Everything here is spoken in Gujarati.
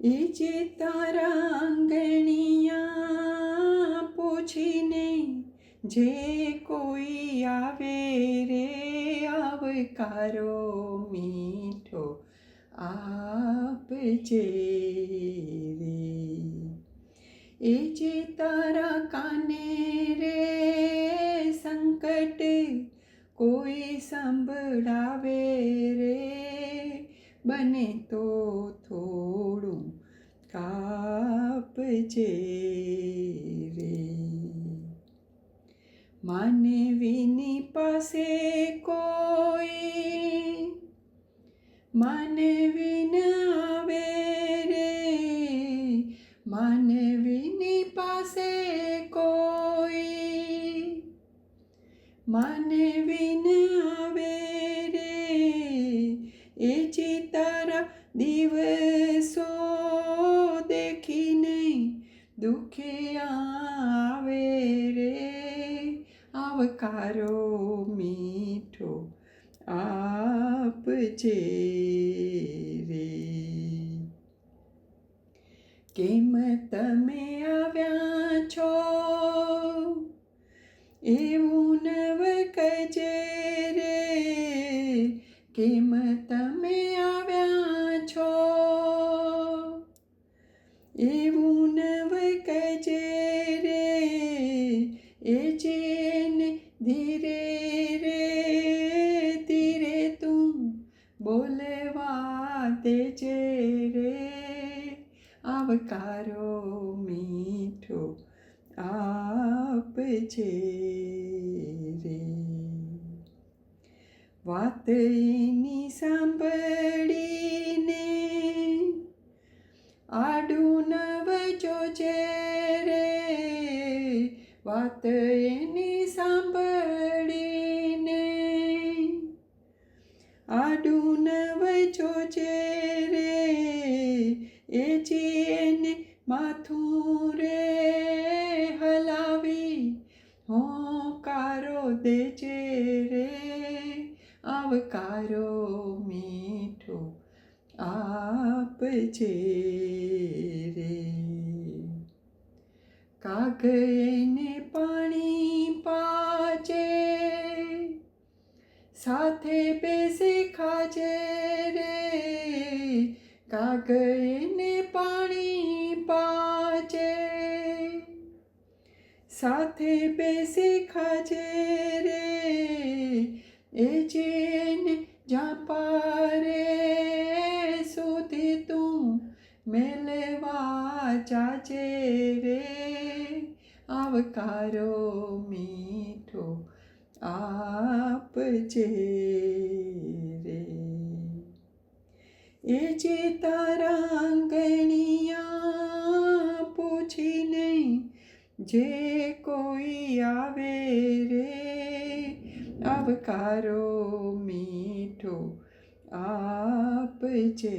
એ જે તારા પૂછીને જે કોઈ આવે રે આવકારો મીઠો આપજે રે. એ જે તારા કાને રે સંકટ કોઈ સંભળાવે રે, બને તો થોડું કાપજે રે. માનવીની પાસે કોઈ માનવીન આવે રે. માનવીની પાસે કોઈ માનવીન આવે રે. એ ચિતારા તારા દુખિયા આવે રે આવકારો મીઠો આપજે રે કેમ તમે આવ્યા છો એવું નવ કજે રે કેમ તમે આવકારો મીઠો આપજે રે વાત એની સાંભળીને આડું નવ જોજે રે વાત એની સાંભળીને આડું નવ જોજે હોકારો દેજે રે આવકારો મીઠો આપજે રે કાગને પાણી પાજે સાથે બેસે ખાજે રે કાગને પાણી સાથે બેસી ખાજે રે એ જેને જાપારે, સુધી તું મેલવા જાજે રે. આવકારો મીઠો આપજે રે. એ જે તારા આંગણિયા જે કોઈ આવે રે અવકારો મીઠો આપજે.